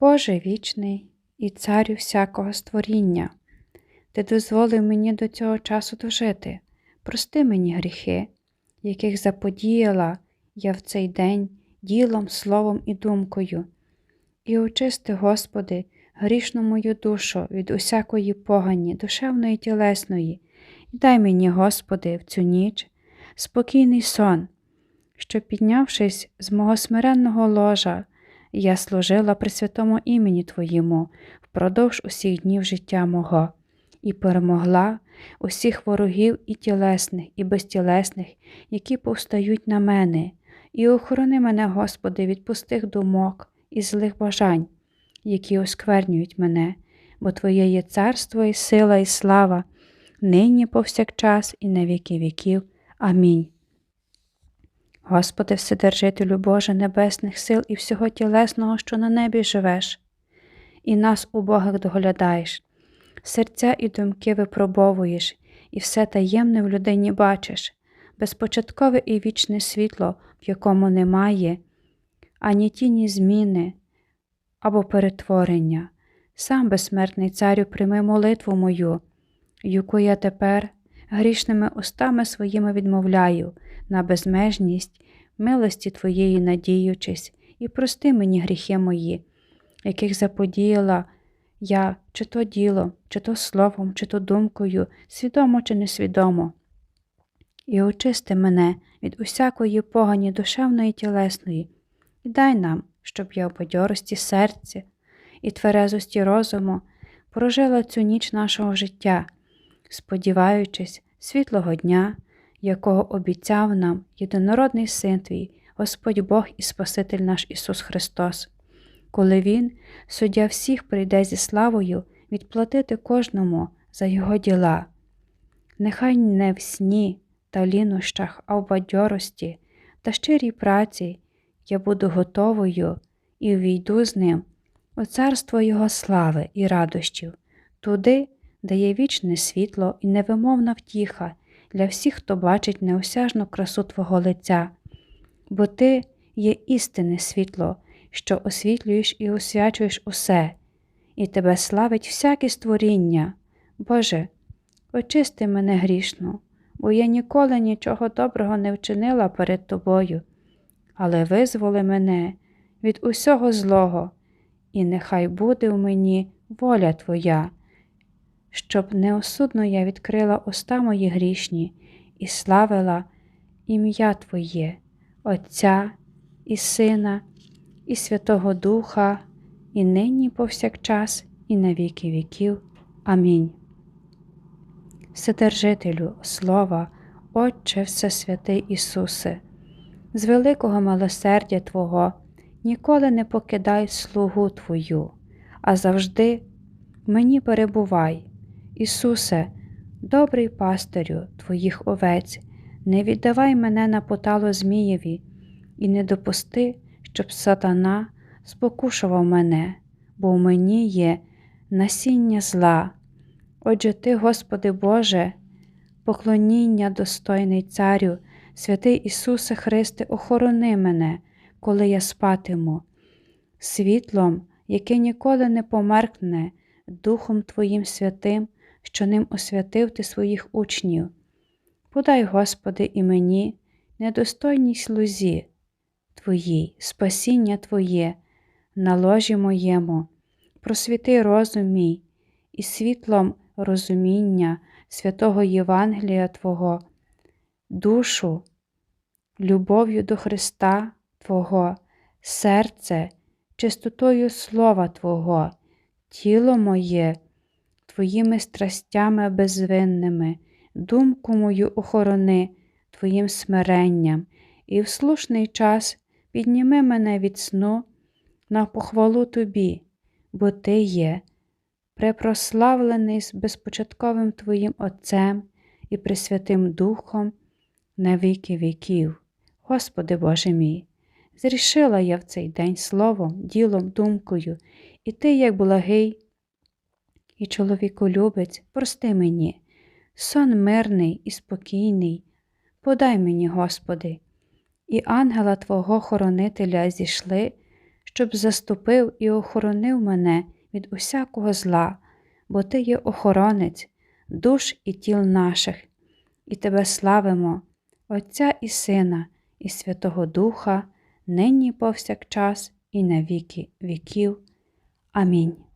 Боже вічний і царю всякого створіння, ти дозволив мені до цього часу дожити. Прости мені гріхи, яких заподіяла я в цей день ділом, словом і думкою, і очисти, Господи, грішну мою душу від усякої погані, душевної і тілесної, і дай мені, Господи, в цю ніч спокійний сон, що, піднявшись з мого смиренного ложа, я служила при святому імені Твоєму впродовж усіх днів життя мого і перемогла усіх ворогів і тілесних, і безтілесних, які повстають на мене, і охорони мене, Господи, від пустих думок і злих бажань, які осквернюють мене, бо Твоє є царство і сила, і слава, нині повсякчас, і на віки віків. Амінь. Господи, Вседержителю Боже Небесних сил і всього тілесного, що на небі живеш, і нас убогих доглядаєш, серця і думки випробовуєш, і все таємне в людині бачиш, безпочаткове і вічне світло, в якому немає, ані тіні зміни або перетворення. Сам безсмертний царю, прийми молитву мою, яку я тепер грішними устами своїми відмовляю на безмежність, милості Твоєї надіючись, і прости мені гріхи мої, яких заподіяла я чи то ділом, чи то словом, чи то думкою, свідомо чи несвідомо. І очисти мене від усякої погані душевної і тілесної, і дай нам, щоб я в бадьорості серця і тверезості розуму прожила цю ніч нашого життя, сподіваючись світлого дня, якого обіцяв нам єдинородний Син Твій, Господь Бог і Спаситель наш Ісус Христос, коли Він, суддя всіх, прийде зі славою відплатити кожному за Його діла. Нехай не в сні та лінощах, а в бадьорості та щирій праці я буду готовою і увійду з ним у царство Його слави і радощів, туди, де є вічне світло і невимовна втіха для всіх, хто бачить неосяжну красу Твого лиця, бо Ти є істинне світло, що освітлюєш і освячуєш усе, і Тебе славить всяке створіння. Боже, очисти мене грішну, бо я ніколи нічого доброго не вчинила перед Тобою, але визволи мене від усього злого, і нехай буде в мені воля Твоя щоб неосудно я відкрила уста мої грішні і славила ім'я Твоє, Отця і Сина, і Святого Духа, і нині повсякчас, і на віки віків. Амінь. Вседержителю Слова, Отче Всесвятий Ісусе, з великого милосердя Твого ніколи не покидай слугу Твою, а завжди мені перебувай. Ісусе, добрий пастирю Твоїх овець, не віддавай мене на потало Змієві, і не допусти, щоб сатана спокушував мене, бо в мені є насіння зла. Отже Ти, Господи Боже, поклоніння достойний Царю, святий Ісусе Христе, охорони мене, коли я спатиму, світлом, яке ніколи не померкне, Духом Твоїм святим що ним освятив ти своїх учнів. Подай, Господи, і мені, недостойній слузі Твоїй, спасіння Твоє, на ложі моєму, просвіти розум мій і світлом розуміння святого Євангелія Твого, душу, любов'ю до Христа Твого, серце, чистотою Слова Твого, тіло моє. Твоїми страстями безвинними, думку мою охорони Твоїм смиренням, і в слушний час підніми мене від сну на похвалу Тобі, бо Ти є, препрославлений з безпочатковим Твоїм Отцем і Пресвятим Духом на віки віків. Господи Боже мій, зрішила я в цей день словом, ділом, думкою, і Ти, як благий, і чоловіколюбець, прости мені, сон мирний і спокійний, подай мені, Господи, і ангела Твого хоронителя зійшли, щоб заступив і охоронив мене від усякого зла, бо Ти є охоронець душ і тіл наших, і Тебе славимо, Отця і Сина, і Святого Духа, нині повсякчас, і на віки віків. Амінь.